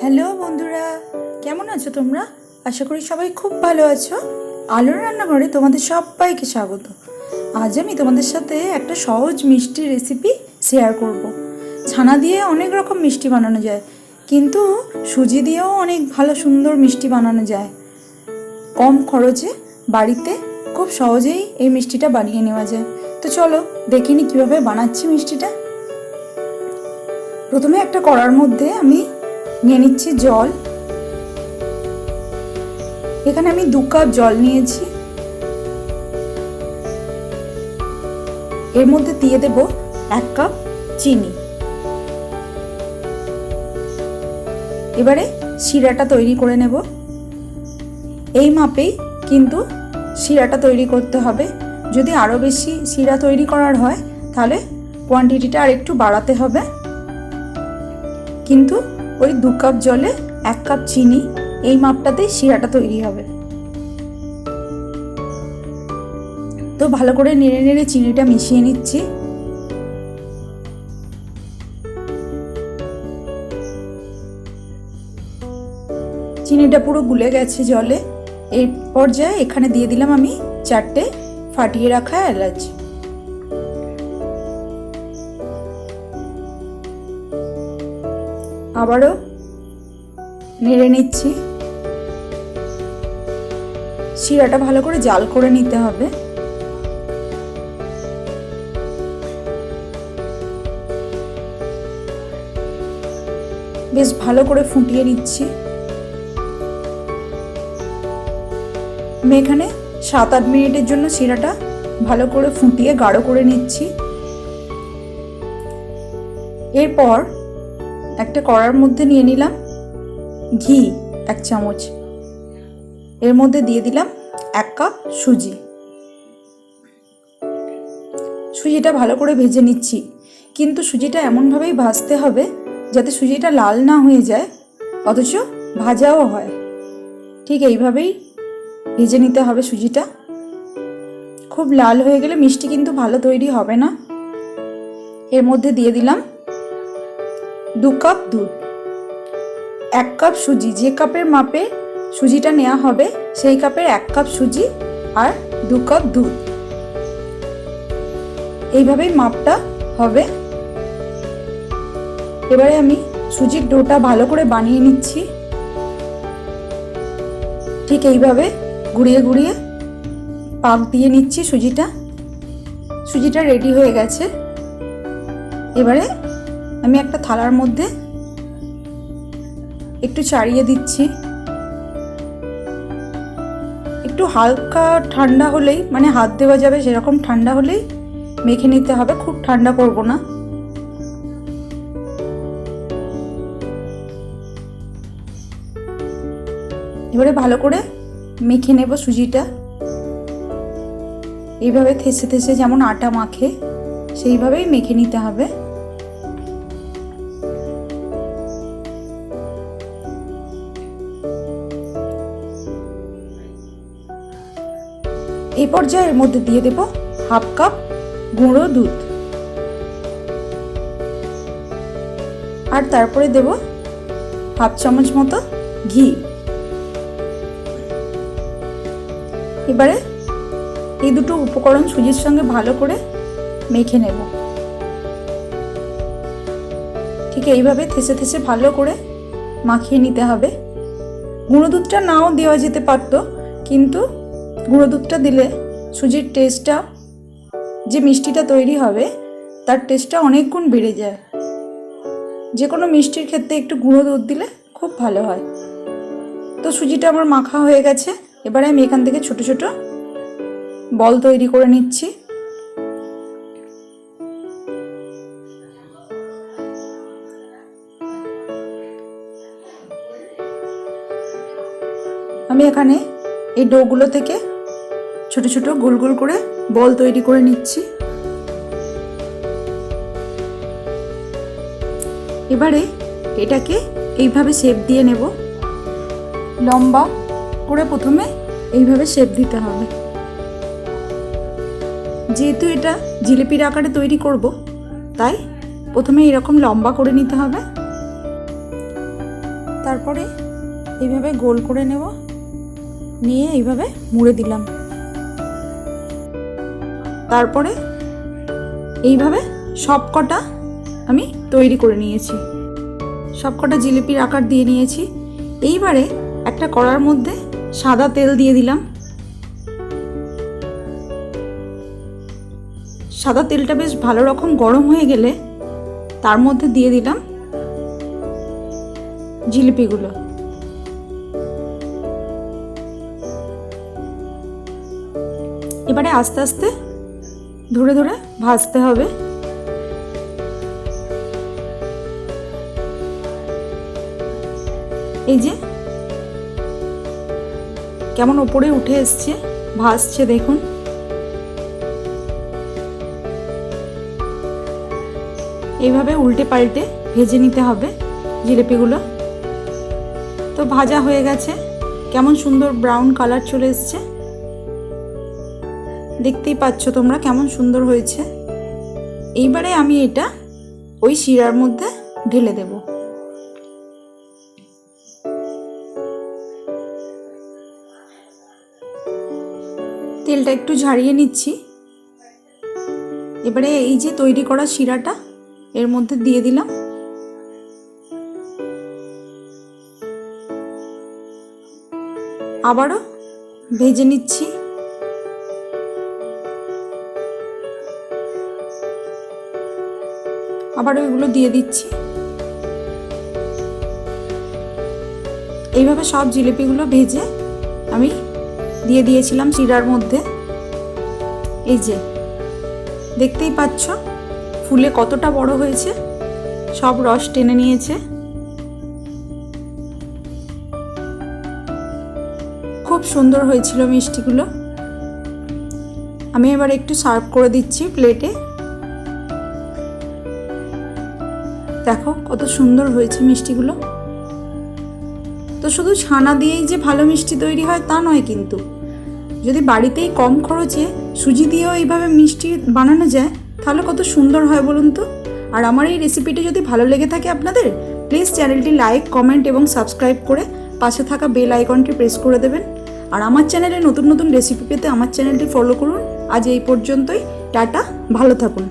Hello বন্ধুরা, কেমন আছো তোমরা? আশা করি সবাই খুব ভালো আছো। আলোর রান্নাঘরে তোমাদের সবাইকে স্বাগত। আজ আমি তোমাদের সাথে একটা সহজ মিষ্টি রেসিপি শেয়ার করব। ছানা দিয়ে অনেক রকম মিষ্টি বানানো যায়, কিন্তু সুজি দিয়েও অনেক ভালো সুন্দর মিষ্টি বানানো যায়। কম খরচে বাড়িতে খুব সহজেই এই মিষ্টিটা বানিয়ে নেওয়া যায়। তো চলো দেখিনি কীভাবে বানাচ্ছি মিষ্টিটা। প্রথমে একটা কড়ার মধ্যে আমি নিয়ে নিচ্ছি জল। এখানে আমি দু কাপ জল নিয়েছি। এর মধ্যে দিয়ে দেব এক কাপ চিনি। এবারে শিরাটা তৈরি করে নেব। এই মাপেই কিন্তু শিরাটা তৈরি করতে হবে। যদি আরও বেশি শিরা তৈরি করার হয়, তাহলে কোয়ান্টিটিটা আর একটু বাড়াতে হবে। কিন্তু ওই দু কাপ জলে এক কাপ চিনি, এই মাপটাতেই শিরাটা তৈরি হবে। তো ভালো করে নেড়ে নেড়ে চিনিটা মিশিয়ে নিচ্ছি। চিনিটা পুরো গুলে গেছে জলে। এই পর্যায়ে এখানে দিয়ে দিলাম আমি চারটে ফাটিয়ে রাখা এলাচ। আবারও নেড়ে নিচ্ছি। শিরাটা ভালো করে জাল করে নিতে হবে। বেশ ভালো করে ফুটিয়ে নিচ্ছি। আমি এখানে সাত আট মিনিটের জন্য শিরাটা ভালো করে ফুটিয়ে গাঢ় করে নিচ্ছি। এরপর একটা কড়ার মধ্যে নিয়ে নিলাম ঘি এক চামচ। এর মধ্যে দিয়ে দিলাম এক কাপ সুজি। সুজিটা ভালো করে ভেজে নিচ্ছি। কিন্তু সুজিটা এমনভাবেই ভাজতে হবে যাতে সুজিটা লাল না হয়ে যায়, অথচ ভাজাও হয়। ঠিক এইভাবেই ভেজে নিতে হবে সুজিটা। খুব লাল হয়ে গেলে মিষ্টি কিন্তু ভালো তৈরি হবে না। এর মধ্যে দিয়ে দিলাম দু কাপ দুধ। এক কাপ সুজি, যে কাপের মাপে সুজিটা নেওয়া হবে, সেই কাপের এক কাপ সুজি আর দু কাপ দুধ। এইভাবেই মাপটা হবে। এবারে আমি সুজির ডোটা ভালো করে বানিয়ে নিচ্ছি। ঠিক এইভাবে ঘুরিয়ে ঘুরিয়ে পাক দিয়ে নিচ্ছি সুজিটা। সুজিটা রেডি হয়ে গেছে। এবারে আমি একটা থালার মধ্যে একটু চাড়িয়ে দিচ্ছি। একটু হালকা ঠান্ডা হলেই মানে হাত দেওয়া যাবে সেরকম ঠান্ডা হলেই মেখে নিতে হবে, খুব ঠান্ডা করব না। এবারে ভালো করে মেখে নেব সুজিটা। এইভাবে থেসে থেসে যেমন আটা মাখে, সেইভাবেই মেখে নিতে হবে। এই পর্যায়ের মধ্যে দিয়ে দেব হাফ কাপ গুঁড়ো দুধ। আর তারপরে দেব হাফ চামচ মতো ঘি। এবারে এই দুটো উপকরণ সুজির সঙ্গে ভালো করে মেখে নেব। ঠিক এইভাবে থেসে থেসে ভালো করে মাখিয়ে নিতে হবে। গুঁড়ো দুধটা নাও দেওয়া যেতে পারতো, কিন্তু গুঁড়ো দুধটা দিলে সুজির টেস্টটা যে মিষ্টিটা তৈরি হবে, তার টেস্টটা অনেক গুণ বেড়ে যায়। যে কোনো মিষ্টির ক্ষেত্রে একটু গুঁড়ো দুধ দিলে খুব ভালো হয়। তো সুজিটা আমার মাখা হয়ে গেছে, এবারে আমি এখান থেকে ছোট ছোট বল তৈরি করে নিচ্ছি। আমি এখানে এই ডোগুলো থেকে ছোট ছোট গোল গোল করে বল তৈরি করে নিচ্ছি। এবারে এটাকে এইভাবে শেপ দিয়ে নেব। লম্বা করে প্রথমে এইভাবে শেপ দিতে হবে। যেহেতু এটা জিলিপির আকারে তৈরি করব, তাই প্রথমে এরকম লম্বা করে নিতে হবে। তারপরে এইভাবে গোল করে নেব। নিয়ে এইভাবে মুড়ে দিলাম। তারপরে এইভাবে সব কটা আমি তৈরি করে নিয়েছি। সব কটা জিলিপির আকার দিয়ে নিয়েছি। এইবারে একটা কড়ার মধ্যে সাদা তেল দিয়ে দিলাম। সাদা তেলটা বেশ ভালো রকম গরম হয়ে গেলে তার মধ্যে দিয়ে দিলাম জিলিপিগুলো। এবারে আস্তে আস্তে ধরে ধরে ভাজতে হবে। এই যে কেমন ওপরে উঠে এসছে ভাসছে দেখুন। এইভাবে উল্টে পাল্টে ভেজে নিতে হবে জিলিপিগুলো। তো ভাজা হয়ে গেছে, কেমন সুন্দর ব্রাউন কালার চলে এসছে। দেখতেই পাচ্ছ তোমরা কেমন সুন্দর হয়েছে। এইবারে আমি এটা ওই শিরার মধ্যে ঢেলে দেব। তেলটা একটু ঝাড়িয়ে নিচ্ছি। এবারে এই যে তৈরি করা শিরাটা, এর মধ্যে দিয়ে দিলাম। আবারও ভেজে নিচ্ছি। আবার ওইগুলো দিয়ে দিচ্ছি। এইভাবে সব জিলিপিগুলো ভেজে আমি দিয়ে দিয়েছিলাম চিরার মধ্যে। এই যে, দেখতেই পাচ্ছ, ফুলে কতটা বড় হয়েছে, সব রস টেনে নিয়েছে। খুব সুন্দর হয়েছিল মিষ্টিগুলো। আমি এবার একটু সার্ভ করে দিচ্ছি প্লেটে। দেখো কত সুন্দর হয়েছে মিষ্টিগুলো। তো শুধু ছানা দিয়েই যে ভালো মিষ্টি তৈরি হয় তা নয় কিন্তু। যদি বাড়িতেই কম খরচে সুজি দিয়েও এইভাবে মিষ্টি বানানো যায়, তাহলে কত সুন্দর হয় বলুন তো? আর আমার এই রেসিপিটি যদি ভালো লেগে থাকে আপনাদের প্লিজ চ্যানেলটি লাইক কমেন্ট এবং সাবস্ক্রাইব করে পাশে থাকা বেল আইকনটি প্রেস করে দেবেন। আর আমার চ্যানেলে নতুন নতুন রেসিপি পেতে আমার চ্যানেলটি ফলো করুন। আজ এই পর্যন্তই, টাটা, ভালো থাকুন।